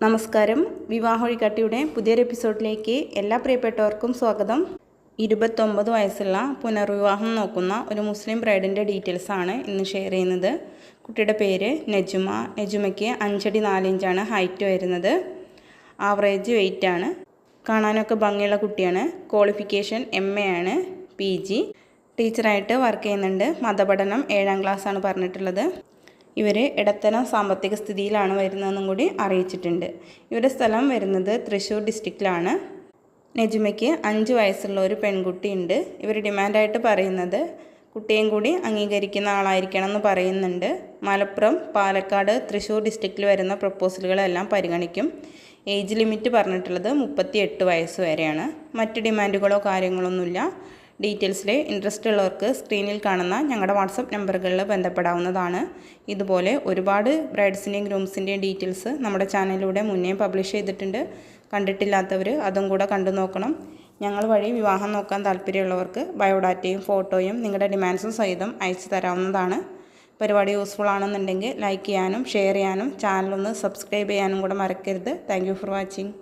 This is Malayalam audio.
നമസ്കാരം. വിവാഹ വഴികാട്ടിയുടെ പുതിയൊരു എപ്പിസോഡിലേക്ക് എല്ലാ പ്രിയപ്പെട്ടവർക്കും സ്വാഗതം. ഇരുപത്തൊമ്പത് വയസ്സുള്ള പുനർവിവാഹം നോക്കുന്ന ഒരു മുസ്ലിം ബ്രൈഡിന്റെ ആണ് ഇന്ന് ഷെയർ ചെയ്യുന്നത്. കുട്ടിയുടെ പേര് നജുമ. നജുമയ്ക്ക് അഞ്ചടി നാലിഞ്ചാണ് ഹൈറ്റ് വരുന്നത്. ആവറേജ് വെയിറ്റ് ആണ് കാണാനൊക്കെ ഭംഗിയുള്ള കുട്ടിയാണ്. ക്വാളിഫിക്കേഷൻ എം എ ആണ്. P G. ടീച്ചറായിട്ട് വർക്ക് ചെയ്യുന്നുണ്ട്. മതപഠനം ഏഴാം ക്ലാസ്സാണ് പറഞ്ഞിട്ടുള്ളത്. ഇവർ ഇടത്തരം സാമ്പത്തിക സ്ഥിതിയിലാണ് വരുന്നതെന്നും കൂടി അറിയിച്ചിട്ടുണ്ട്. ഇവരുടെ സ്ഥലം വരുന്നത് തൃശ്ശൂർ ഡിസ്ട്രിക്റ്റിലാണ്. നജുമയ്ക്ക് അഞ്ച് വയസ്സുള്ള ഒരു പെൺകുട്ടിയുണ്ട്. ഇവർ ഡിമാൻഡായിട്ട് പറയുന്നത് കുട്ടിയും കൂടി അംഗീകരിക്കുന്ന ആളായിരിക്കണം എന്ന് പറയുന്നുണ്ട്. മലപ്പുറം പാലക്കാട് തൃശ്ശൂർ ഡിസ്ട്രിക്റ്റിൽ വരുന്ന പ്രപ്പോസലുകളെല്ലാം പരിഗണിക്കും. ഏജ് ലിമിറ്റ് പറഞ്ഞിട്ടുള്ളത് മുപ്പത്തി എട്ട് വയസ്സ് വരെയാണ്. മറ്റ് ഡിമാൻഡുകളോ കാര്യങ്ങളൊന്നുമില്ല. ഡീറ്റെയിൽസിൽ ഇൻട്രസ്റ്റ് ഉള്ളവർക്ക് സ്ക്രീനിൽ കാണുന്ന ഞങ്ങളുടെ വാട്സപ്പ് നമ്പറുകളിൽ ബന്ധപ്പെടാവുന്നതാണ്. ഇതുപോലെ ഒരുപാട് ബ്രൈഡ്സിന്റെയും ഗ്രൂംസിന്റെയും ഡീറ്റെയിൽസ് നമ്മുടെ ചാനലിലൂടെ മുന്നേ പബ്ലിഷ് ചെയ്തിട്ടുണ്ട്. കണ്ടിട്ടില്ലാത്തവർ അതും കൂടെ കണ്ടു നോക്കണം. ഞങ്ങൾ വഴി വിവാഹം നോക്കാൻ താല്പര്യമുള്ളവർക്ക് ബയോഡാറ്റയും ഫോട്ടോയും നിങ്ങളുടെ ഡിമാൻഡ്സും സഹിതം അയച്ചു തരാവുന്നതാണ്. പരിപാടി യൂസ്ഫുൾ ആണെന്നുണ്ടെങ്കിൽ ലൈക്ക് ചെയ്യാനും ഷെയർ ചെയ്യാനും ചാനലൊന്ന് സബ്സ്ക്രൈബ് ചെയ്യാനും കൂടെ മറക്കരുത്. Thank for watching.